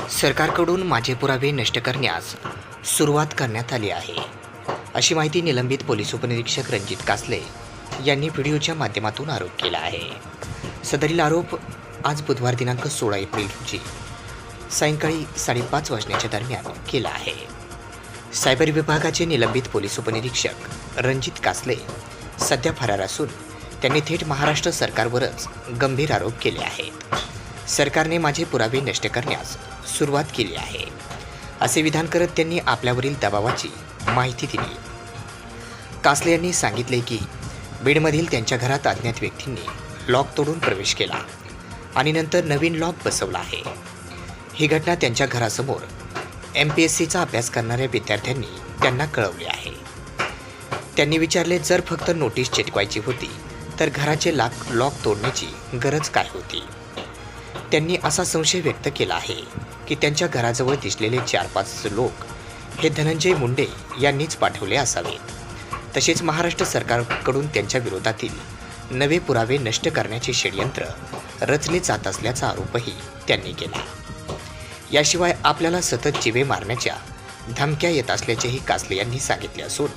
सरकारकडून माझे पुरावे नष्ट करण्यास सुरुवात करण्यात आली आहे. अशी माहिती निलंबित पोलीस उपनिरीक्षक रणजित कासले यांनी व्हिडिओच्या माध्यमातून आरोप केला आहे. सदरील आरोप आज बुधवार दिनांक सोळा एप्रिल रोजी सायंकाळी साडेपाच वाजण्याच्या दरम्यान केला आहे. सायबर विभागाचे निलंबित पोलीस उपनिरीक्षक रणजित कासले सध्या फरार असून त्यांनी थेट महाराष्ट्र सरकारवरच गंभीर आरोप केले आहेत. सरकारने माझे पुरावे नष्ट करण्यास सुरुवात केली आहे. असे विधान करत त्यांनी आपल्यावरील दबावाची माहिती दिली. कासले यांनी सांगितले की बीडमधील त्यांच्या घरात अज्ञात व्यक्तींनी लॉक तोडून प्रवेश केला आणि नंतर नवीन लॉक बसवला आहे. ही घटना त्यांच्या घरासमोर एम पी एस सीचा अभ्यास करणाऱ्या विद्यार्थ्यांनी त्यांना कळवली आहे. त्यांनी विचारले जर फक्त नोटीस चिटकवायची होती तर घराचे लाक लॉक तोडण्याची गरज काय होती? त्यांनी असा संशय व्यक्त केला आहे की त्यांच्या घराजवळ दिसलेले चार पाच लोक हे धनंजय मुंडे यांनीच पाठवले असावेत. तसेच महाराष्ट्र सरकारकडून त्यांच्या विरोधातील नवे पुरावे नष्ट करण्याचे षडयंत्र रचले जात असल्याचा आरोपही त्यांनी केला. याशिवाय आपल्याला सतत जिवे मारण्याच्या धमक्या येत असल्याचेही कासले यांनी सांगितले असून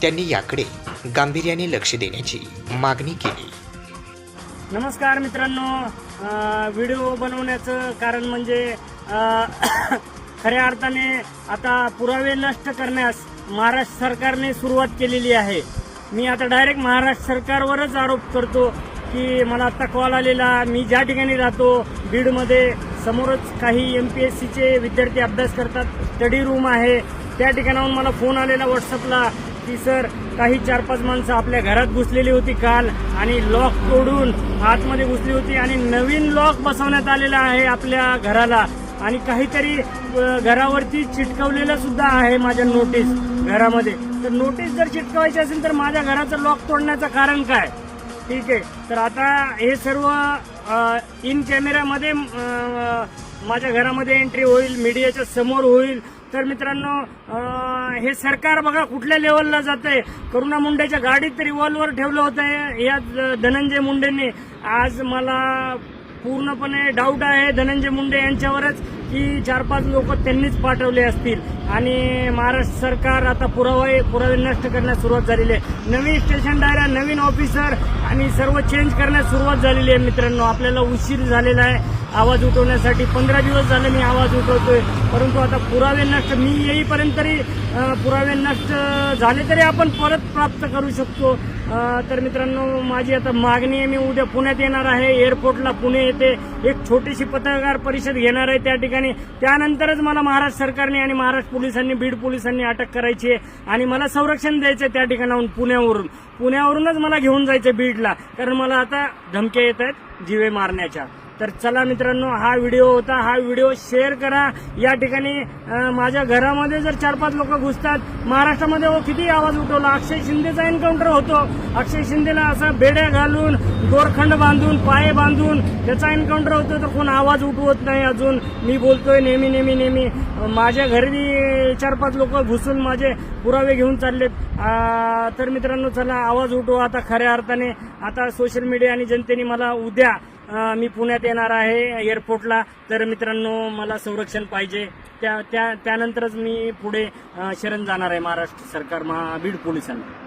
त्यांनी याकडे गांभीर्याने लक्ष देण्याची मागणी केली. नमस्कार मित्रांनो. व्हिडिओ बनवण्याचं कारण म्हणजे खऱ्या अर्थाने आता पुरावे नष्ट करण्यास महाराष्ट्र सरकारने सुरुवात केलेली आहे. मी आता डायरेक्ट महाराष्ट्र सरकारवरच आरोप करतो की मला आत्ता कॉल आलेला मी ज्या ठिकाणी राहतो बीडमध्ये समोरच काही एम पी एस सीचे विद्यार्थी अभ्यास करतात स्टडी रूम आहे. त्या ठिकाणाहून मला फोन आलेला व्हॉट्सअपला की सर काही चार पाच माणसं आपल्या घरात घुसलेली होती काल आणि लॉक तोडून आतमध्ये घुसली होती आणि नवीन लॉक बसवण्यात आलेला आहे आपल्या घराला. आणि काहीतरी घरावरती चिटकवलेलं सुद्धा आहे माझ्या नोटीस घरामध्ये. तर नोटीस जर चिटकवायची असेल तर माझ्या घराचं लॉक तोडण्याचं कारण काय? ठीक आहे. तर आता हे सर्व इन कॅमेऱ्यामध्ये माझ्या घरामध्ये एंट्री होईल मीडियाच्या समोर होईल. तर मित्रांनो हे सरकार बघा कुठल्या लेवलला जाते करुणा मुंडेच्या गाडीत रिव्हॉल्वर ठेवलं होतं या धनंजय मुंडेंनी. आज मला पूर्णपणे डाऊट आहे धनंजय मुंडे यांच्यावरच की चार पाच लोक त्यांनीच पाठवले असतील. आणि महाराष्ट्र सरकार आता पुरावे पुरावे नष्ट करण्यास सुरुवात झालेली आहे. नवीन स्टेशन डायऱ्या नवीन ऑफिसर आणि सर्व चेंज करण्यास सुरुवात झालेली आहे मित्रांनो. आपल्याला उशीर झालेला आहे. आवाज उठवण्यासाठी पंधरा दिवस झाले मी आवाज उठवतोय. परंतु आता पुरावे नष्ट मी येईपर्यंत तरी पुरावे नष्ट झाले तरी आपण परत प्राप्त करू शकतो. तर मित्रांनो माझी आता मागणी आहे मी उद्या पुण्यात येणार आहे एअरपोर्टला पुणे येते. एक छोटीशी पत्रकार परिषद घेणार आहे त्या ठिकाणी. त्यानंतरच मला महाराष्ट्र सरकारने आणि महाराष्ट्र पोलिसांनी बीड पोलिसांनी अटक करायची आहे आणि मला संरक्षण द्यायचं आहे त्या ठिकाणाहून पुण्यावरून. पुण्यावरूनच मला घेऊन जायचं बीडला. कारण मला आता धमक्या येत आहेत जिवे मारण्याच्या. तर चला मित्रांनो हा व्हिडिओ होता. हा व्हिडिओ शेअर करा. या ठिकाणी माझ्या घरामध्ये जर चार पाच लोक घुसतात महाराष्ट्रामध्ये हो किती आवाज उठवला? अक्षय शिंदेचा एन्काउंटर होतो. अक्षय शिंदेला असा बेड्या घालून दोरखंड बांधून पाय बांधून त्याचा एन्काउंटर होतो. तर कोण आवाज उठवत नाही अजून? मी बोलतोय नेहमी नेहमी नेहमी. माझ्या घरी चार पाच लोक घुसून माझे पुरावे घेऊन चाललेत. तर मित्रांनो चला आवाज उठवा आता खऱ्या अर्थाने. आता सोशल मीडिया आणि जनतेने मला उद्या मी पुण्यात येणार आहे एअरपोर्टला तर मित्रांनो मला संरक्षण पाहिजे. त्या त्या त्यानंतरच मी पुढे शरण जाणार आहे महाराष्ट्र सरकार महा बीड पोलिसांना.